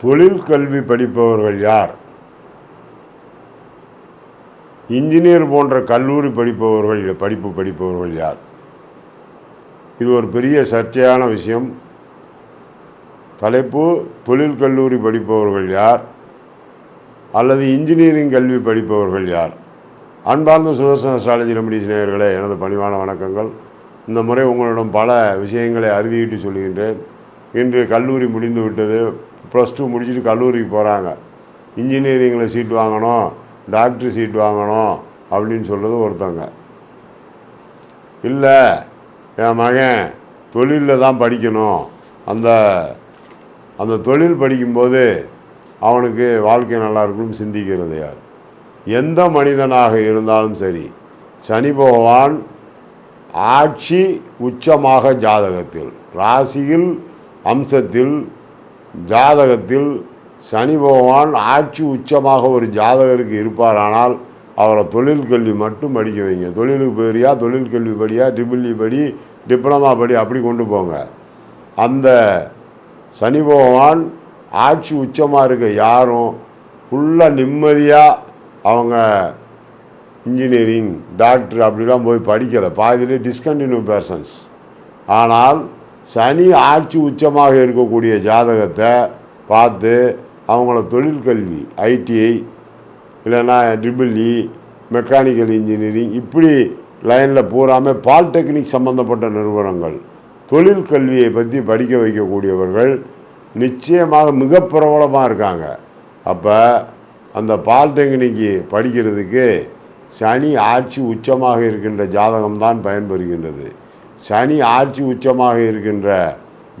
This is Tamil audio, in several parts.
தொழில் கல்வி படிப்பவர்கள் யார்? இன்ஜினியர் போன்ற கல்லூரி படிப்பவர்கள் படிப்பு படிப்பவர்கள் யார்? இது ஒரு பெரிய சர்ச்சையான விஷயம். தலைப்பு தொழில் கல்லூரி படிப்பவர்கள் யார்? அல்லது இன்ஜினியரிங் கல்வி படிப்பவர்கள் யார்? அன்பார்ந்த சுதர்சன ஸ்ட்ராலஜி ரெமடிஸ் நேயர்களே எனது பணிவான வணக்கங்கள். இந்த முறை உங்களிடம் பல விஷயங்களை அறுதியிட்டு சொல்கின்றேன். இன்று கல்லூரி முடிந்து விட்டது. ப்ளஸ் டூ முடிச்சுட்டு கல்லூரிக்கு போகிறாங்க இன்ஜினியரிங்கில் சீட் வாங்கணும் டாக்டர் சீட் வாங்கணும் அப்படின்னு சொல்கிறது ஒருத்தங்க. இல்லை என் மகன் தொழிலில் தான் படிக்கணும். அந்த அந்த தொழில் படிக்கும்போது அவனுக்கு வாழ்க்கை நல்லா இருக்கும்னு சிந்திக்கிறது யார்? எந்த மனிதனாக இருந்தாலும் சரி சனி பகவான் ஆட்சி உச்சமாக ஜாதகத்தில் ராசியில் அம்சத்தில் ஜாதகத்தில் சனி பகவான் ஆட்சி உச்சமாக ஒரு ஜாதகருக்கு இருப்பாரானால் அவரை தொழில் கல்வி மட்டும் படிக்க வைங்க. தொழிலுக்கு போறியா தொழில் கல்வி படியா ட்ரிபிள் e படி டிப்ளமா படி அப்படி கொண்டு போங்க. அந்த சனி பகவான் ஆட்சி உச்சமாக இருக்க யாரும் ஃபுல்லாக நிம்மதியாக அவங்க இன்ஜினியரிங் டாக்டர் அப்படிலாம் போய் படிக்கலை. பாதியிலே டிஸ்கண்டினியூ பர்சன்ஸ் ஆனால் சனி ஆட்சி உச்சமாக இருக்கக்கூடிய ஜாதகத்தை பார்த்து அவங்கள தொழிற்கல்வி ஐடிஐ இல்லைன்னா ட்ரிபிள்இ மெக்கானிக்கல் இன்ஜினியரிங் இப்படி லைனில் பூராமே பாலிடெக்னிக் சம்மந்தப்பட்ட நிறுவனங்கள் தொழில் கல்வியை பற்றி படிக்க வைக்கக்கூடியவர்கள் நிச்சயமாக மிக பிரபலமாக இருக்காங்க. அப்போ அந்த பாலிடெக்னிக்கு படிக்கிறதுக்கு சனி ஆட்சி உச்சமாக இருக்கின்ற ஜாதகம்தான் பயன்பெறுகின்றது. சனி ஆட்சி உச்சமாக இருக்கின்ற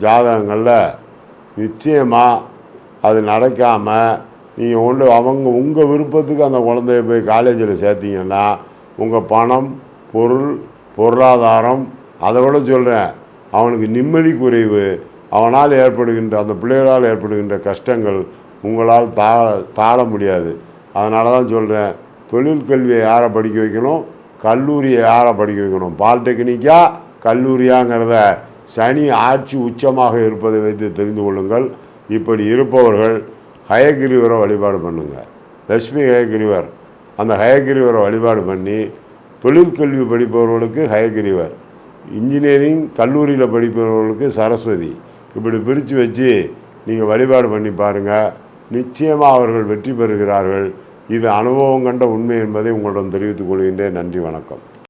ஜாதகங்களில் நிச்சயமாக அது நடக்காமல் நீங்கள் ஒன்று அவங்க உங்கள் விருப்பத்துக்கு அந்த குழந்தைய போய் காலேஜில் சேர்த்திங்கன்னா உங்கள் பணம் பொருள் பொருளாதாரம் அதை விட சொல்கிறேன் அவனுக்கு நிம்மதி குறைவு அவனால் ஏற்படுகின்ற அந்த பிள்ளைகளால் ஏற்படுகின்ற கஷ்டங்கள் உங்களால் தா தாழ முடியாது. அதனால தான் சொல்கிறேன் தொழில் கல்வியை யாரை படிக்க வைக்கணும்? கல்லூரியை யாரை படிக்க வைக்கணும்? பாலிடெக்னிக்காக கல்லூரியாங்கிறத சனி ஆட்சி உச்சமாக இருப்பதை வைத்து தெரிந்து கொள்ளுங்கள். இப்படி இருப்பவர்கள் ஹயகிரிவரை வழிபாடு பண்ணுங்கள் லட்சுமி ஹயகிரிவர் அந்த ஹயகிரிவரை வழிபாடு பண்ணி தொழிற்கல்வி படிப்பவர்களுக்கு ஹயகிரிவர் இன்ஜினியரிங் கல்லூரியில் படிப்பவர்களுக்கு சரஸ்வதி இப்படி பிரித்து வச்சு நீங்கள் வழிபாடு பண்ணி பாருங்கள் நிச்சயமாக அவர்கள் வெற்றி பெறுகிறார்கள். இது அனுபவம் கண்ட உண்மை என்பதை உங்களிடம் தெரிவித்துக் கொள்கின்றேன். நன்றி வணக்கம்.